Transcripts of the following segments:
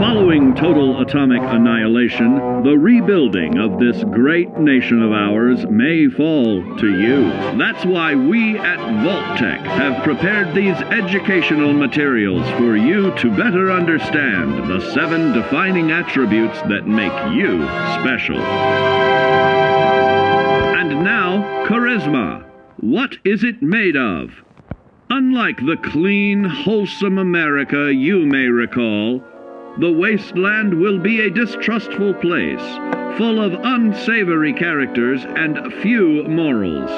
Following total atomic annihilation, the rebuilding of this great nation of ours may fall to you. That's why we at Vault-Tec have prepared these educational materials for you to better understand the seven defining attributes that make you special. Charisma. What is it made of? Unlike the clean, wholesome America you may recall, the wasteland will be a distrustful place, full of unsavory characters and few morals.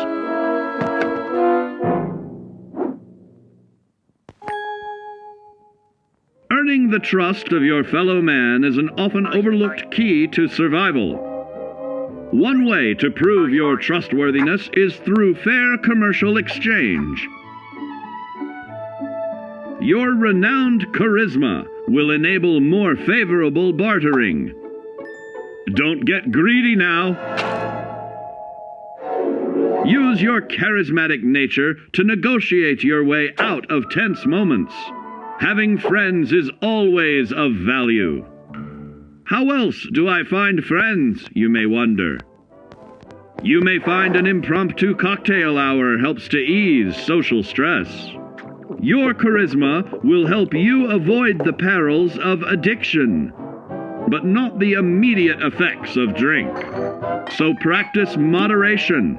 Earning the trust of your fellow man is an often overlooked key to survival. One way to prove your trustworthiness is through fair commercial exchange. Your renowned charisma will enable more favorable bartering. Don't get greedy now. Use your charismatic nature to negotiate your way out of tense moments. Having friends is always of value. How else do I find friends, you may wonder? You may find an impromptu cocktail hour helps to ease social stress. Your charisma will help you avoid the perils of addiction, but not the immediate effects of drink. So practice moderation.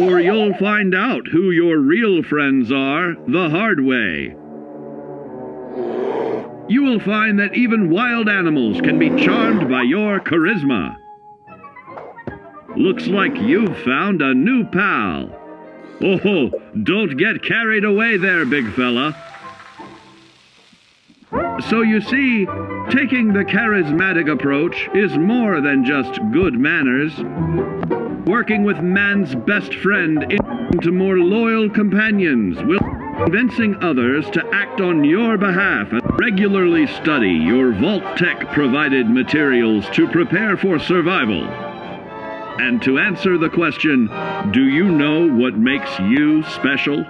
Or you'll find out who your real friends are the hard way. You will find that even wild animals can be charmed by your charisma. Looks like you've found a new pal. Oh, don't get carried away there, big fella. So you see, taking the charismatic approach is more than just good manners. Working with man's best friend into more loyal companions will convincing others to act on your behalf and regularly study your Vault Tech provided materials to prepare for survival. And to answer the question, do you know what makes you special?